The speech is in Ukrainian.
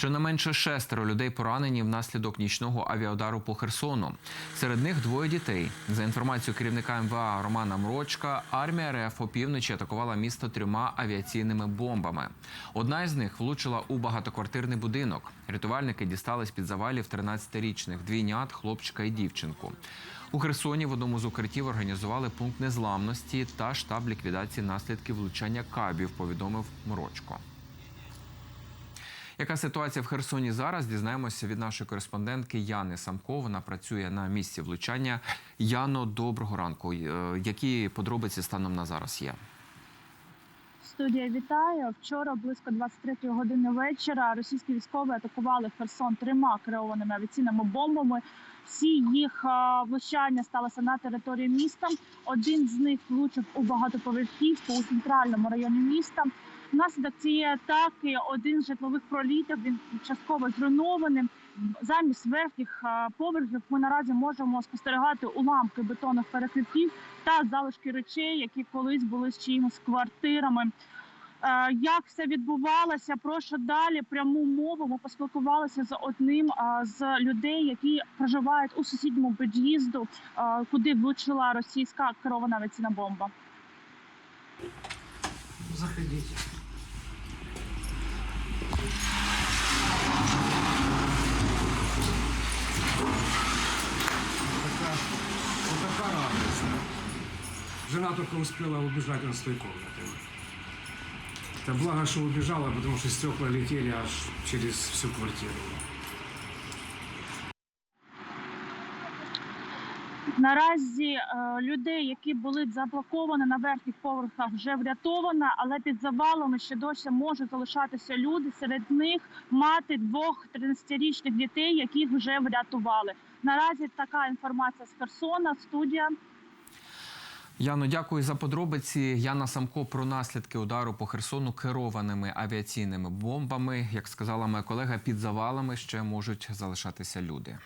Щонайменше шестеро людей поранені внаслідок нічного авіаудару по Херсону. Серед них двоє дітей. За інформацією керівника МВА Романа Мрочка, армія РФ опівночі атакувала місто трьома авіаційними бомбами. Одна із них влучила у багатоквартирний будинок. Рятувальники дістали з під завалів 13-річних двійнят, хлопчика і дівчинку. У Херсоні в одному з укриттів організували пункт незламності та штаб ліквідації наслідків влучання кабів. Повідомив Мрочко. Яка ситуація в Херсоні зараз? Дізнаємося від нашої кореспондентки Яни Самко. Вона працює на місці влучання. Яно, доброго ранку. Е, Які подробиці станом на зараз є? Студія вітає. Вчора близько 23 години вечора російські військові атакували Херсон трьома керованими авіаційними бомбами. Всі їх влучання сталося на території міста. Один з них влучив у багатоповерхівку у центральному районі міста. Внаслідок цієї атаки один з житлових пролітів він частково зруйнований. Замість верхніх поверхів ми наразі можемо спостерігати уламки бетонних перекриттів та залишки речей, які колись були з чиїмось квартирами. Е, Як все відбувалося? Прошу далі пряму мову. Ми поспілкувалися з одним е, з людей, які проживають у сусідньому під'їзду, е, куди влучила російська керована авіаційна бомба. Заходите. Жена только успела убежать из той комнаты. Это благо, что убежала, потому что стекла летели аж через всю квартиру. Наразі е, людей, які були заблоковані на верхніх поверхах, вже врятовано, але під завалами ще досі можуть залишатися люди. Серед них мати двох 13-річних дітей, яких вже врятували. Наразі така інформація з Херсона. Студія. Яно, дякую за подробиці. Яна Самко про наслідки удару по Херсону керованими авіаційними бомбами. Як сказала моя колега, під завалами ще можуть залишатися люди.